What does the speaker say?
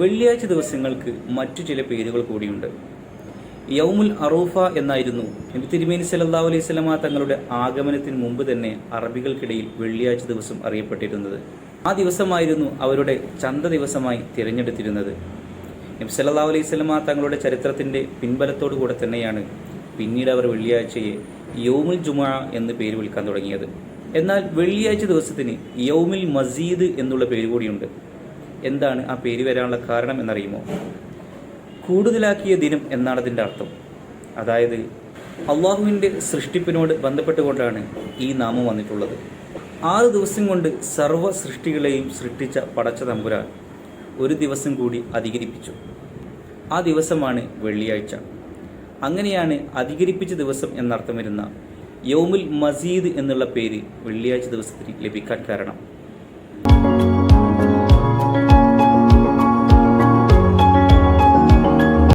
വെള്ളിയാഴ്ച ദിവസങ്ങൾക്ക് മറ്റു ചില പേരുകൾ കൂടിയുണ്ട്. യൗമുൽ അറൂഫ എന്നായിരുന്നു തിരുമേനി സല്ലല്ലാഹു അലൈഹി സ്വലമ തങ്ങളുടെ ആഗമനത്തിന് മുമ്പ് തന്നെ അറബികൾക്കിടയിൽ വെള്ളിയാഴ്ച ദിവസം അറിയപ്പെട്ടിരുന്നത്. ആ ദിവസമായിരുന്നു അവരുടെ ചന്ത ദിവസമായി തിരഞ്ഞെടുത്തിരുന്നത്. നബി സല്ലല്ലാഹു അലൈഹി സ്വലമ തങ്ങളുടെ ചരിത്രത്തിന്റെ പിൻബലത്തോടു കൂടെ തന്നെയാണ് പിന്നീട് അവർ വെള്ളിയാഴ്ചയെ യൗമുൽ ജുമാ എന്ന് പേര് വിളിക്കാൻ തുടങ്ങിയത്. എന്നാൽ വെള്ളിയാഴ്ച ദിവസത്തിന് യൗമിൽ മസീദ് എന്നുള്ള പേര് കൂടിയുണ്ട്. എന്താണ് ആ പേര് വരാനുള്ള കാരണം എന്നറിയുമോ? കൂടുതലാക്കിയ ദിനം എന്നാണ് അതിന്റെ അർത്ഥം. അതായത് അള്ളാഹുവിന്റെ സൃഷ്ടിപ്പിനോട് ബന്ധപ്പെട്ടുകൊണ്ടാണ് ഈ നാമം വന്നിട്ടുള്ളത്. ആറ് ദിവസം കൊണ്ട് സർവ സൃഷ്ടികളെയും സൃഷ്ടിച്ച പടച്ച തമ്പുരാൻ ഒരു ദിവസം കൂടി അധികരിപ്പിച്ചു. ആ ദിവസമാണ് വെള്ളിയാഴ്ച. അങ്ങനെയാണ് അധികരിപ്പിച്ച ദിവസം എന്നർത്ഥം വരുന്ന യൗമുൽ മസീദ് എന്നുള്ള പേര് വെള്ളിയാഴ്ച ദിവസത്തിന് ലഭിക്കാൻ കാരണം.